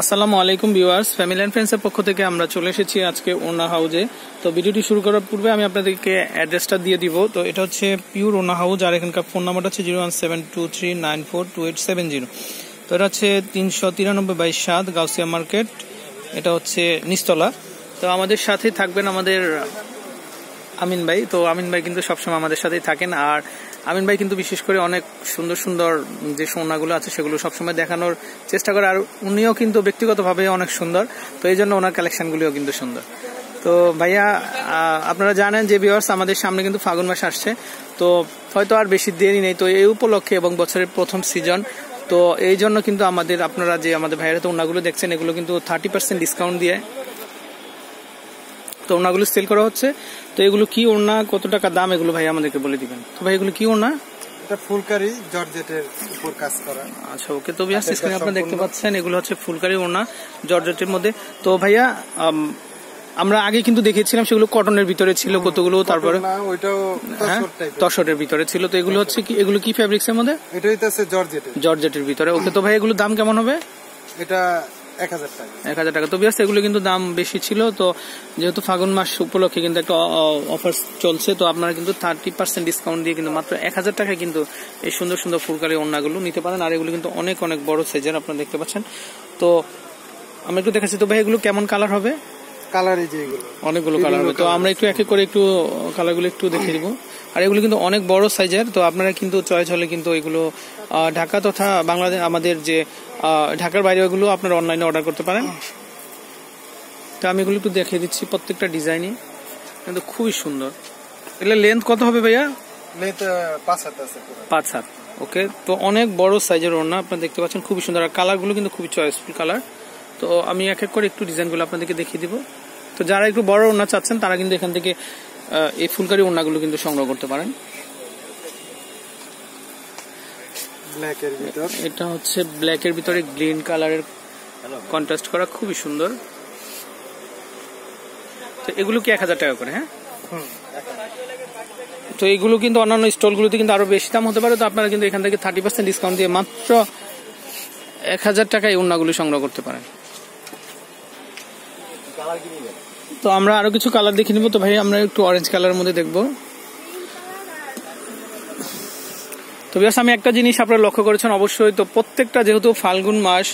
আসসালামু আলাইকুম viewers, family and ফ্রেন্ডসের পক্ষ থেকে আমরা চলে এসেছি আজকে ওনা হাউজে। তো ভিডিওটি শুরু করার পূর্বে আমি আপনাদেরকে অ্যাড্রেসটা দিয়ে দিব। তো এটা হচ্ছে পিওর ওনা হাউজ আর এখানকার ফোন নাম্বারটা হচ্ছে zero one seven two three nine four two eight seven zero. তো এটা হচ্ছে তিনশো তিরানব্বই বাইশ সাত গাউসিয়া মার্কেট। এটা হচ্ছে নিস্তলা তো আমাদের সাথে থাকবেন আমাদের আমিন ভাই। তো আমিন ভাই কিন্তু সবসময় আমাদের সাথেই থাকেন। আর আমিন ভাই কিন্তু বিশেষ করে অনেক সুন্দর সুন্দর যে সোনাগুলো আছে সেগুলো সবসময় দেখানোর চেষ্টা করে, আর উনিও কিন্তু ব্যক্তিগতভাবে অনেক সুন্দর, তো এই জন্য ওনার কালেকশনগুলিও কিন্তু সুন্দর। তো ভাইয়া আপনারা জানেন যে ভিউয়ার্স আমাদের সামনে কিন্তু ফাগুন মাস আসছে, তো হয়তো আর বেশি দেরি নেই, তো এই উপলক্ষে এবং বছরের প্রথম সিজন তো এই জন্য কিন্তু আমাদের, আপনারা যে আমাদের ভাইয়েরা তো ওনাগুলো দেখছেন, এগুলো কিন্তু থার্টি পার্সেন্ট ডিসকাউন্ট দিয়ে তো ওনাগুলো সেল করা হচ্ছে। তো এগুলো কি ওড়না কত টাকা দাম এগুলো ভাই আমাদেরকে বলে দিবেন। তো ভাই এগুলো কি ওড়না? এটা ফুলকারি জর্জেটের উপর কাজ করা। আচ্ছা ওকে তো বিয়াস স্ক্রিনে আপনারা দেখতে পাচ্ছেন এগুলো হচ্ছে ফুলকারি ওড়না জর্জেটের মধ্যে। তো ভাইয়া আমরা আগে কিন্তু দেখেছিলাম সেগুলো কটনের ভিতরে ছিল কতগুলো তারপরে হ্যাঁ তসরের ভিতরে ছিল। তো এগুলো হচ্ছে কি এগুলো কি ফ্যাব্রিক্স এর মধ্যে? এটা হইতাছে জর্জেটের। জর্জেটের ভিতরে। ওকে তো ভাই এগুলো দাম কেমন হবে? এটা এক হাজার টাকা। তো বিয়াস এগুলো কিন্তু দাম বেশি ছিল। তো যেহেতু ফাগুন মাস উপলক্ষে কিন্তু একটা অফার চলছে, তো আপনারা কিন্তু থার্টি পার্সেন্ট ডিসকাউন্ট দিয়ে কিন্তু মাত্র এক হাজার টাকায় কিন্তু এই সুন্দর সুন্দর ফুলকারি ওড়নাগুলো নিতে পারেন। আর এগুলো কিন্তু অনেক অনেক বড় সাইজের আপনারা দেখতে পাচ্ছেন। তো আমি একটু দেখাচ্ছি। তো ভাই, এগুলো কেমন কালার হবে? কালারই যে এগুলো। অনেকগুলো কালার হবে। তো আমরা একটু এক এক করে একটু কালারগুলো একটু দেখে দিব। আর এগুলো কিন্তু অনেক বড় সাইজের তো আপনারা কিন্তু চয়েস হলে কিন্তু এগুলো ঢাকা তথা বাংলাদেশ আমাদের যে ঢাকার বাইরে এগুলো আপনারা অনলাইনে অর্ডার করতে পারেন। তো আমি এগুলো একটু দেখিয়ে দিচ্ছি প্রত্যেকটা ডিজাইনই কিন্তু খুবই সুন্দর। এগুলো লেন্থ কত হবে ভাইয়া? লেট পাঁচ হাত আছে পাঁচ হাত। ওকে তো অনেক বড় সাইজের ওড়না আপনারা দেখতে পাচ্ছেন খুবই সুন্দর। আর কালারগুলো কিন্তু খুবই চয়েসফুল কালার। তো আমি এক এক করে একটু ডিজাইনগুলো আপনাদেরকে দেখিয়ে দিব। তো যারা একটু বড় ওড়না চাচ্ছেন তারা কিন্তু এখান থেকে এই ফুলকারি ওড়নাগুলো কিন্তু সংগ্রহ করতে পারেন। এটা হচ্ছে ব্ল্যাকের ভিতরে গ্রিন কালারের কন্ট্রাস্ট করা খুবই সুন্দর। তো এগুলো কি এক হাজার টাকা করে হ্যাঁ? তো এগুলো কিন্তু অন্যান্য স্টলগুলোতে কিন্তু আরও বেশি দাম হতে পারে তো আপনারা কিন্তু এখান থেকে থার্টি পার্সেন্ট ডিসকাউন্ট দিয়ে মাত্র এক হাজার টাকায় ওড়নাগুলো সংগ্রহ করতে পারেন। তো আমরা আরও কিছু কালার দেখে নিব। তো ভাই, আমরা একটু অরেঞ্জ কালারের মধ্যে দেখব। তো বিয়াস আমি একটা জিনিস আপনারা লক্ষ্য করেছেন অবশ্যই। তো প্রত্যেকটা যেহেতু ফাল্গুন মাস,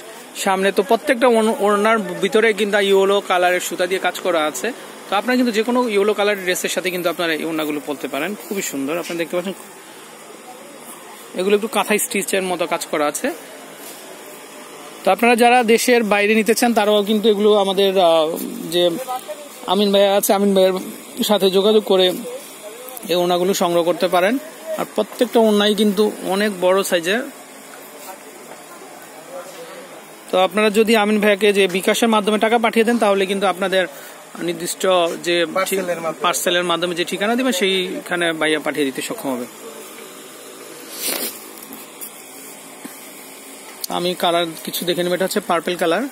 সামনে তো প্রত্যেকটা ওড়নার ভিতরে কিন্তু ইয়েলো কালারের সুতা দিয়ে কাজ করা আছে। তো আপনারা কিন্তু যে কোনো ইয়েলো কালারের ড্রেসের সাথে কিন্তু আপনারা এই ওড়নাগুলো পরতে পারেন। খুবই সুন্দর। আপনারা দেখতে পাচ্ছেন, এগুলো একটু কাঁথাই স্টিচের মতো কাজ করা আছে। তো আপনারা যারা দেশের বাইরে নিতে চান তারাও কিন্তু এগুলো আমাদের যে আমিন ভাইয়া আছে আমিন ভাইয়ের সাথে যোগাযোগ করে এই ওড়নাগুলো সংগ্রহ করতে পারেন। আর প্রত্যেকটা ওনাই কিন্তু অনেক বড় সাইজের তো আপনারা যদি আমিন ভাইয়াকে যে বিকাশের মাধ্যমে টাকা পাঠিয়ে দেন তাহলে কিন্তু আপনাদের নির্দিষ্ট যে পার্সেলের মাধ্যমে। পার্সেলের মাধ্যমে যে ঠিকানা দিবেন সেইখানে ভাইয়া পাঠিয়ে দিতে সক্ষম হবে। আমি কালার কিছু দেখে নেব, এটা হচ্ছে পার্পেল কালার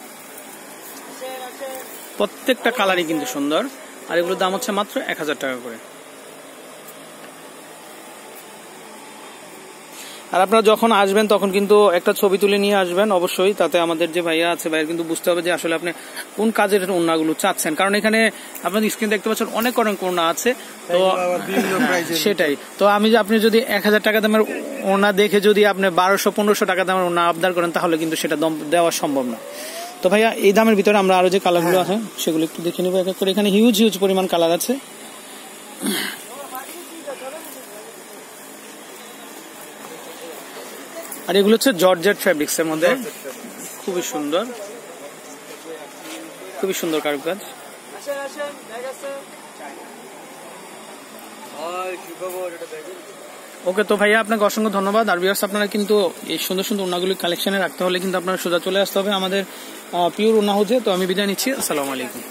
প্রত্যেকটা কালারই কিন্তু সুন্দর। আর এগুলোর দাম হচ্ছে মাত্র এক হাজার টাকা করে। আর আপনারা যখন আসবেন তখন কিন্তু একটা ছবি তুলে নিয়ে আসবেন অবশ্যই। তাতে আমাদের যে ভাইয়া আছে ভাইয়ের কিন্তু বুঝতে হবে যে আসলে আপনি কোন কাজের ওড়নাগুলো চাচ্ছেন। কারণ এখানে আপনাদের স্ক্রিন দেখতে পাচ্ছেন অনেক অনেক ওড়না আছে। তো সেটাই। তো আমি যে আপনি যদি এক হাজার টাকা দামের ওড়না দেখে যদি আপনি বারোশো পনেরোশো টাকা দামের ওড়না আবদার করেন তাহলে কিন্তু সেটা দম দেওয়া সম্ভব না। তো ভাইয়া এই দামের ভিতরে আমরা আরও যে কালারগুলো আছে সেগুলো একটু দেখে নিবো। এক এক করে এখানে হিউজ হিউজ পরিমাণ কালার আছে। আর এগুলো হচ্ছে জর্জেট ফ্যাব্রিক্স এর মধ্যে। খুবই সুন্দর। খুবই সুন্দর কারুকাজ। ওকে তো ভাইয়া আপনাকে অসংখ্য ধন্যবাদ। আর বিয়ার্স আপনারা কিন্তু এই সুন্দর সুন্দর ওনাগুলি কালেকশনে রাখতে হলে কিন্তু আপনারা সোজা চলে আসতে হবে আমাদের পিওর ওনা হাউজে তো আমি বিদায় নিচ্ছি। আসসালামু আলাইকুম।